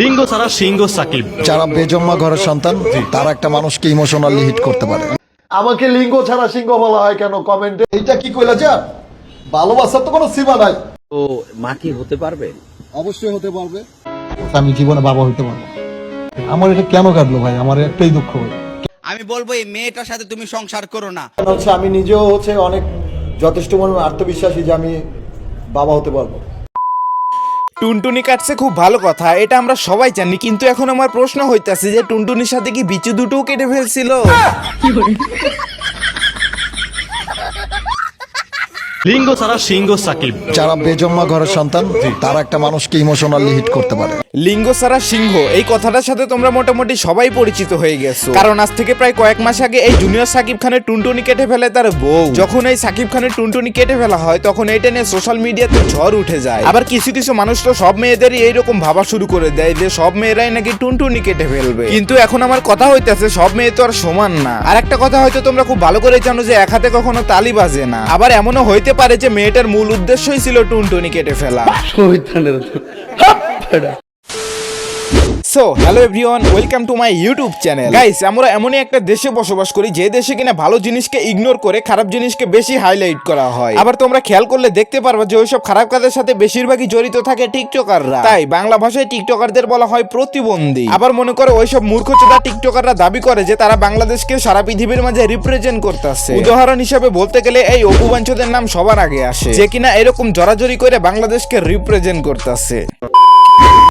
লিঙ্গ ছাড়া সিংহ সাকিব যারা বেজম্মা ঘরের সন্তান তারা একটা মানুষকে ইমোশনালি হিট করতে পারে। আমাকে লিঙ্গ ছাড়া সিংহ বলা হয় কেন? কমেন্টে এটা কি কইলা যা? ভালোবাসার তো কোনো সীমা নাই। তো মা কি হতে পারবে? অবশ্যই হতে পারবে। আমি জীবনে বাবা হইতে পারব। আমার এটা কেন কাটলো ভাই? আমার একটাই দুঃখ আমি বলব এই মেয়েটার সাথে তুমি সংসার করো না। কারণ হচ্ছে আমি নিজেও হচ্ছে অনেক যথেষ্ট পরিমাণ আত্মবিশ্বাসী যে আমি বাবা হতে পারব। টুনটুনি কাটছে খুব ভালো কথা, এটা আমরা সবাই জানি, কিন্তু এখন আমার প্রশ্ন হইতাছে যে টুনটুনির সাথে কি বিচু দুটোও কেটে ফেলছিল? লিঙ্গ ছাড়া সিংহ সাকিব। যারা বেজম্মা ঘরের সন্তান তারা একটা মানুষকে ইমোশনালি হিট করতে পারে। লিঙ্গ সারা সিংহ এই কথাটার সাথে তোমরা মোটামুটি সবাই পরিচিত হয়ে গেছো। কারণ আজ থেকে প্রায় কয়েক মাস আগে এই জুনিয়র সাকিব খানের টুনটুনি কেটে ফেলে তার বউ। যখন এই সাকিব খানের টুনটুনি কেটে ফেলা হয় তখন এইটা নিয়ে সোশ্যাল মিডিয়াতে ঝড় উঠে যায়। আবার কিছু কিছু মানুষ তো সব মেয়েদেরই এইরকম ভাবা শুরু করে দেয় যে সব মেয়েরাই নাকি টুনটুনি কেটে ফেলবে। কিন্তু এখন আমার কথা হইতেছে সব মেয়ে তো আর সমান না। আর একটা কথা হয়তো তোমরা খুব ভালো করে জানো যে এক হাতে কখনো তালি বাজে না। আবার এমনও হইতে পারে যে মেয়েটার মূল উদ্দেশ্যই ছিল টুনটুনি কেটে ফেলা। So hello everyone welcome to my YouTube channel guys আমরা এমনই একটা দেশে বসবাস করি, যে দেশে কিনা ভালো জিনিসকে ইগনোর করে খারাপ জিনিসকে বেশি হাইলাইট করা হয়। আবার তোমরা খেয়াল করলে দেখতে পারবা যে ওইসব খারাপ কাজের সাথে বেশিরভাগই জড়িত থাকে টিকটকাররা তাই, বাংলা ভাষায় টিকটকারদের বলা হয় প্রতিবন্ধী। আবার মনে করো ওইসব মূর্খচোদা টিকটকাররা দাবি করে যে তারা বাংলাদেশকে সারা পৃথিবীর মাঝে রিপ্রেজেন্ট করতেছে। উদাহরণ হিসেবে বলতে গেলে এই অপুবাঞ্চদের নাম সবার আগে আসে, যে কিনা এরকম জড়াজড়ি করে বাংলাদেশকে রিপ্রেজেন্ট করতেছে।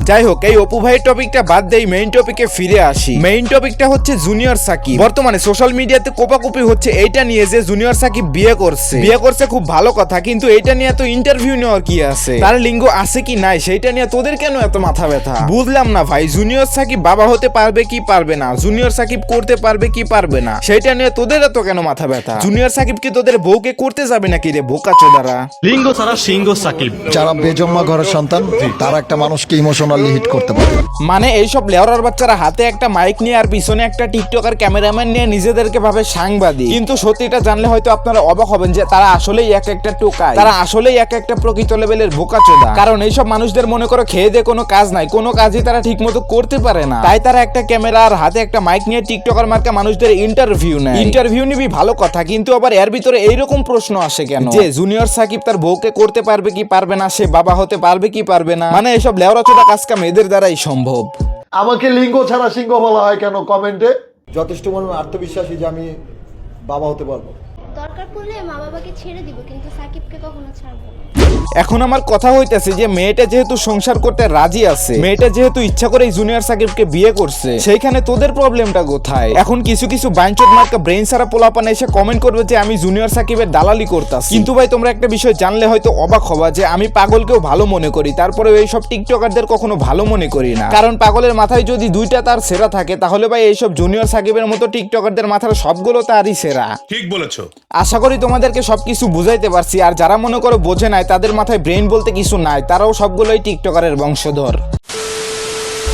যাই হোক এই অপু ভাইয়ের টপিকটা বাদ দেই মেইন টপিকে ফিরে আসি। মেইন টপিকটা হচ্ছে জুনিয়র সাকিব। বর্তমানে সোশ্যাল মিডিয়াতে কোপাকুপি হচ্ছে এইটা নিয়ে যে জুনিয়র সাকিব বিয়ে করছে। বিয়ে করছে খুব ভালো কথা কিন্তু এইটা নিয়ে তো ইন্টারভিউ নেওয়ার কি আছে? তার লিঙ্গ আছে কি নাই সেইটা নিয়ে তোদের কেন এত মাথা ব্যথা? বুঝলাম না ভাই জুনিয়র সাকিব বাবা হতে পারবে কি পারবে না? জুনিয়র সাকিব করতে পারবে কি পারবে না? সেইটা নিয়ে তোদের এত কেন মাথা ব্যথা? জুনিয়র সাকিব কি তোদের বউকে করতে যাবে নাকি রে বোকা চোদারা? লিঙ্গ ছাড়া সিংহ সাকিব। যারা বেজম্মা ঘরের সন্তান তারা একটা মানুষকে ইমোশনালি হিট করতে পারে। মানে এইসব লেওরার বাচ্চারা হাতে একটা মাইক নিয়ে আর পিছনে একটা টিকটকার ক্যামেরাম্যান নিয়ে নিজেদেরকে ভাবে সাংবাদিক। কিন্তু সত্যিটা জানলে হয়তো আপনারা অবাক হবেন যে তারা আসলেই এক একটা টোকায় তারা আসলেই এক একটা প্রকৃত লেভেলের বোকাচোদা কারণ এইসব মানুষদের মনে করো খেয়ে দিয়ে কোনো কাজ নাই, কোনো কাজই তারা ঠিক মতো করতে পারে না। তাই তারা একটা ক্যামেরা আর হাতে একটা মাইক নিয়ে টিকটকার মার্কা মানুষদের ইন্টারভিউ নেয়। ইন্টারভিউ নিবি ভালো কথা, কিন্তু আবার এর ভিতরে এইরকম প্রশ্ন আসে কেন? যে জুনিয়র সাকিব তার বউকে করতে পারবে কি পারবে না, সে বাবা হতে পারবে কি পারবে না? মানে এসব লেওরাচোদা কাজ কাম এদের দ্বারাই সম্ভব। আমাকে লিঙ্গ ছাড়া সিংহ বলা হয় কেন? কমেন্টে। যথেষ্ট পরিমাণ আত্মবিশ্বাসী যে আমি বাবা হতে পারব। দরকার পড়লে মা বাবাকে ছেড়ে দিব কিন্তু সাকিবকে কখনো ছাড়বো না। এখন আমার কথা হইতেছে যে মেয়েটা যেহেতু সংসার করতে রাজি আছে মেয়েটা যেহেতু ইচ্ছা করে জুনিয়র সাকিবকে বিয়ে করছে সেইখানে তোদের প্রবলেমটা কোথায়? এখন কিছু কিছু বাইনচোদ মার্কা ব্রেন সারা পোলাপানে এসে কমেন্ট করবে যে আমি জুনিয়র সাকিবের দালালি করতাম কিন্তু ভাই তোমরা একটা বিষয় জানলে হয়তো অবাক হবা যে আমি পাগলকেও ভালো মনে করি তারপরে এইসব টিকটকারদের কখনো ভালো মনে করি না। কারণ পাগলের মাথায় যদি দুইটা তার সেরা থাকে তাহলে ভাই এইসব জুনিয়র সাকিবের মতো টিকটকারদের মাথার সবগুলো তারই সেরা। ঠিক বলেছ। আশা করি তোমাদেরকে সব কিছু বুঝাইতে পারছি। আর যারা মনে করো বোঝে নাই, তাদের মাথায় ব্রেন বলতে কিছু নাই, তারাও সবগুলোই টিকটকারের বংশধর।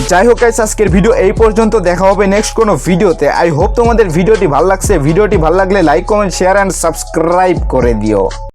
যাই হোক গাইস আজকের ভিডিও এই পর্যন্ত। দেখা হবে নেক্সট কোনো ভিডিওতে আই হোপ তোমাদের ভিডিওটি ভালো লাগছে। ভিডিওটি ভালো লাগলে like comment share and subscribe করে দিও।